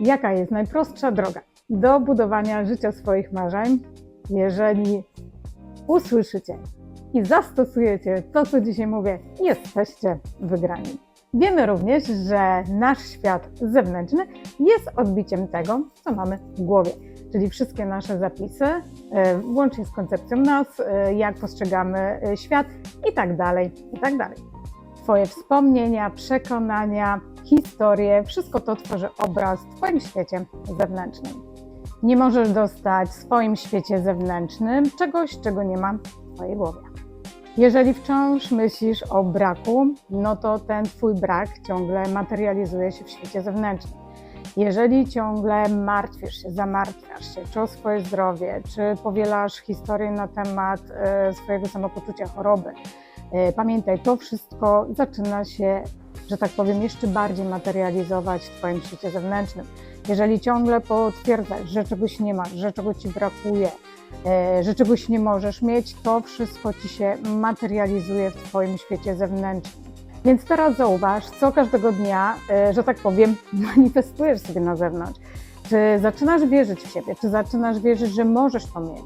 Jaka jest najprostsza droga do budowania życia swoich marzeń, jeżeli usłyszycie i zastosujecie to, co dzisiaj mówię, jesteście wygrani. Wiemy również, że nasz świat zewnętrzny jest odbiciem tego, co mamy w głowie, czyli wszystkie nasze zapisy, e, łącznie z koncepcją nas, e, jak postrzegamy e, świat i tak dalej, i tak dalej. Twoje wspomnienia, przekonania, historie, wszystko to tworzy obraz w Twoim świecie zewnętrznym. Nie możesz dostać w swoim świecie zewnętrznym czegoś, czego nie ma w Twojej głowie. Jeżeli wciąż myślisz o braku, no to ten Twój brak ciągle materializuje się w świecie zewnętrznym. Jeżeli ciągle martwisz się, zamartwiasz się, czy o swoje zdrowie, czy powielasz historię na temat e, swojego samopoczucia, choroby, pamiętaj, to wszystko zaczyna się, że tak powiem, jeszcze bardziej materializować w Twoim świecie zewnętrznym. Jeżeli ciągle potwierdzasz, że czegoś nie masz, że czegoś Ci brakuje, e, że czegoś nie możesz mieć, to wszystko Ci się materializuje w Twoim świecie zewnętrznym. Więc teraz zauważ, co każdego dnia, e, że tak powiem, manifestujesz sobie na zewnątrz. Czy zaczynasz wierzyć w siebie, czy zaczynasz wierzyć, że możesz to mieć,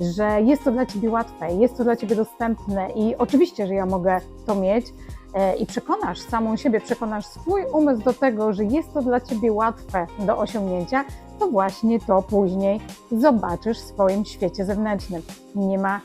że jest to dla Ciebie łatwe, jest to dla Ciebie dostępne i oczywiście, że ja mogę to mieć e, i przekonasz samą siebie, przekonasz swój umysł do tego, że jest to dla Ciebie łatwe do osiągnięcia, to właśnie to później zobaczysz w swoim świecie zewnętrznym. Nie ma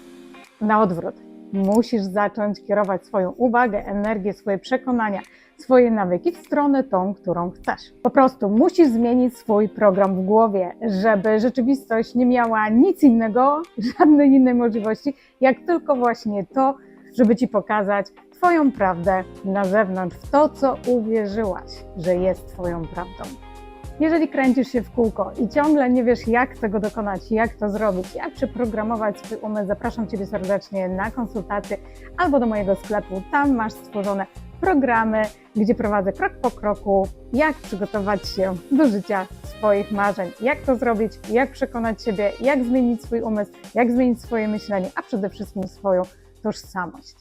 na odwrót. Musisz zacząć kierować swoją uwagę, energię, swoje przekonania, swoje nawyki w stronę tą, którą chcesz. Po prostu musisz zmienić swój program w głowie, żeby rzeczywistość nie miała nic innego, żadnej innej możliwości, jak tylko właśnie to, żeby ci pokazać Twoją prawdę na zewnątrz, w to, co uwierzyłaś, że jest Twoją prawdą. Jeżeli kręcisz się w kółko i ciągle nie wiesz, jak tego dokonać, jak to zrobić, jak przeprogramować swój umysł, zapraszam Ciebie serdecznie na konsultację albo do mojego sklepu. Tam masz stworzone programy, gdzie prowadzę krok po kroku, jak przygotować się do życia swoich marzeń, jak to zrobić, jak przekonać siebie, jak zmienić swój umysł, jak zmienić swoje myślenie, a przede wszystkim swoją tożsamość.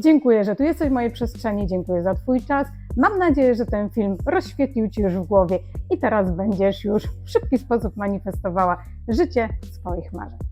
Dziękuję, że tu jesteś w mojej przestrzeni, dziękuję za Twój czas. Mam nadzieję, że ten film rozświetlił Ci już w głowie i teraz będziesz już w szybki sposób manifestowała życie swoich marzeń.